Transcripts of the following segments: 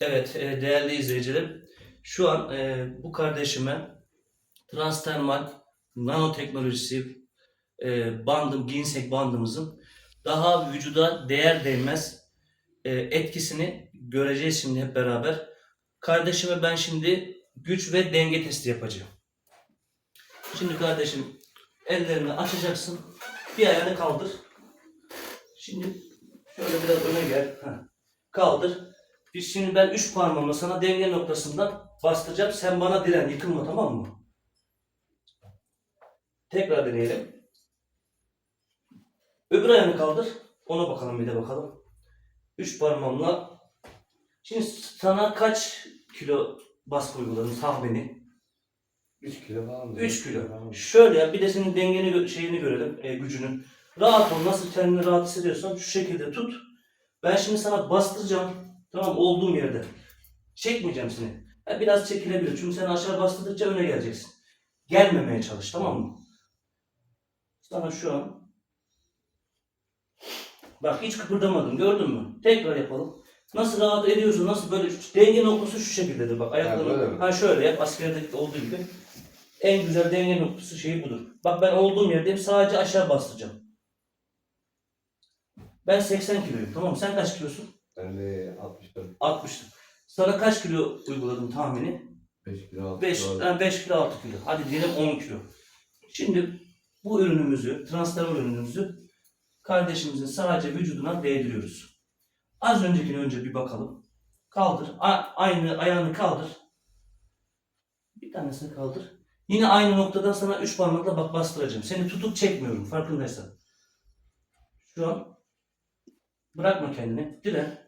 Evet e, değerli izleyicilerim. Şu an e, bu kardeşime Transtermal nanoteknolojisi e, bandım, ginseng bandımızın daha vücuda değer değmez e, etkisini göreceğiz şimdi hep beraber. Kardeşime ben şimdi güç ve denge testi yapacağım. Şimdi kardeşim ellerini açacaksın. Bir ayağını kaldır. Şimdi şöyle biraz öne gel. Kaldır. Biz şimdi ben üç parmağımla sana denge noktasından bastıracağım. Sen bana diren yıkılma tamam mı? Tekrar deneyelim. Öbür ayağını kaldır. Ona bakalım bir de bakalım. Üç parmağımla. Şimdi sana kaç kilo baskı uyguladın tahmini? 3 kilo falan. 3 kilo. Şöyle yap bir de senin dengeni şeyini görelim, e, gücünü. Rahat ol. Nasıl kendini rahat hissediyorsan şu şekilde tut. Ben şimdi sana bastıracağım. Tamam olduğum yerde. Çekmeyeceğim seni. Ha, biraz çekilebilir. Çünkü sen aşağı bastırdıkça öne geleceksin. Gelmemeye çalış tamam mı? Sana şu an Bak hiç kıpırdamadın gördün mü? Tekrar yapalım. Nasıl rahat ediyorsun, nasıl böyle denge noktası şu şekildedir bak mi? Ha şöyle yap askerdeki olduğu gibi. En güzel denge noktası şeyi budur. Bak ben olduğum yerdeyim sadece aşağı bastıracağım. Ben 80 kiloyum tamam mı? Sen kaç kilosun? Ben de 64. 60'tım. Sana kaç kilo uyguladım tahmini? 5 kilo 6 5, kilo. yani 5 kilo 6 kilo. Hadi diyelim 10 kilo. Şimdi bu ürünümüzü, transdermal ürünümüzü kardeşimizin sadece vücuduna değdiriyoruz. Az öncekine önce bir bakalım. Kaldır. A- aynı ayağını kaldır. Bir tanesini kaldır. Yine aynı noktadan sana 3 parmakla bak bastıracağım. Seni tutup çekmiyorum farkındaysan. Şu an bırakma kendini. Diren.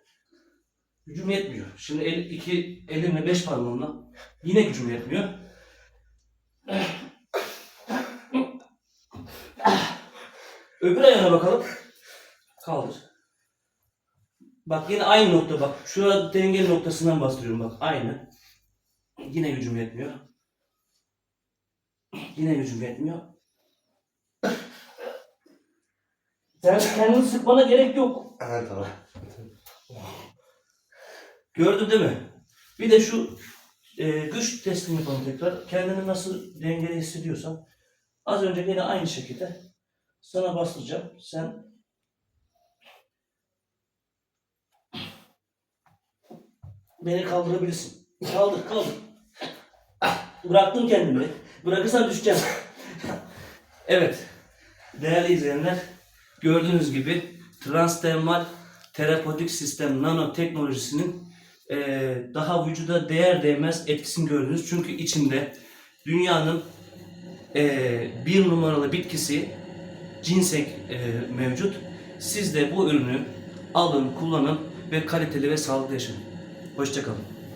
Gücüm yetmiyor. Şimdi el, iki elimle beş parmağımla yine gücüm yetmiyor. Öbür ayağına bakalım. Kaldır. Bak yine aynı nokta bak. Şurada denge noktasından bastırıyorum bak. Aynı. Yine gücüm yetmiyor. Yine gücüm yetmiyor. Sen kendini sıkmana gerek yok. Ha tamam. Gördün değil mi? Bir de şu e, güç testini yapalım tekrar. Kendini nasıl dengeli hissediyorsan az önce yine aynı şekilde sana bastıracağım. Sen beni kaldırabilirsin. Kaldır, kaldır. Bıraktım kendimi. Bırakırsan düşeceğim. evet. Değerli izleyenler, gördüğünüz gibi transdermal terapötik sistem nanoteknolojisinin daha vücuda değer değmez etkisini gördünüz. Çünkü içinde dünyanın eee, bir numaralı bitkisi ginseng eee, mevcut. Siz de bu ürünü alın, kullanın ve kaliteli ve sağlıklı yaşayın. Hoşçakalın.